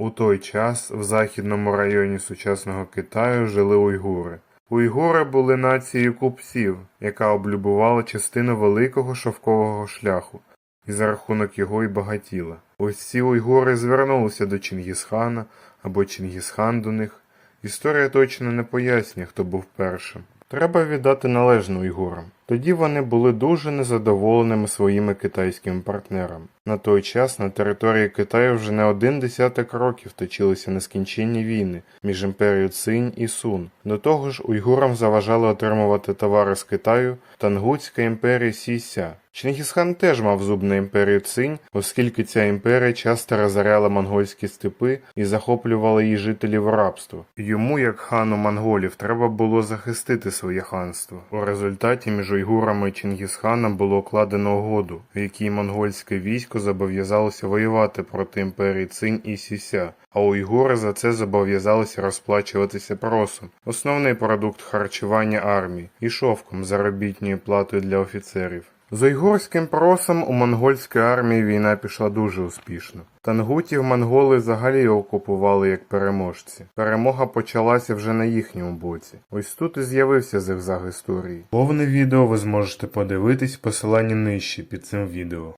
У той час в західному районі сучасного Китаю жили уйгури. Уйгури були нацією купців, яка облюбувала частину великого шовкового шляху, і за рахунок його й багатіла. Ось ці уйгури звернулися до Чингісхана або Чингісхан до них. Історія точно не пояснює, хто був першим. Треба віддати належне уйгурам. Тоді вони були дуже незадоволеними своїми китайськими партнерами. На той час на території Китаю вже не один десяток років точилися нескінченні війни між імперією Цинь і Сун. До того ж, уйгурам заважали отримувати товари з Китаю Тангутська імперія Сіся. Чингісхан теж мав зуб на імперію Цинь, оскільки ця імперія часто розоряла монгольські степи і захоплювала її жителів у рабство. Йому, як хану монголів, треба було захистити своє ханство. У результаті між уйгурами Чингісхана було укладено угоду, в якій монгольське військо зобов'язалося воювати проти імперії Цинь і Сіся, а уйгури за це зобов'язалися розплачуватися просом, основний продукт харчування армії, і шовком заробітньою платою для офіцерів. З уйгурським просом у монгольської армії війна пішла дуже успішно. Тангутів монголи взагалі окупували як переможці. Перемога почалася вже на їхньому боці. Ось тут і з'явився зигзаг історії. Повне відео ви зможете подивитись в посиланні нижче під цим відео.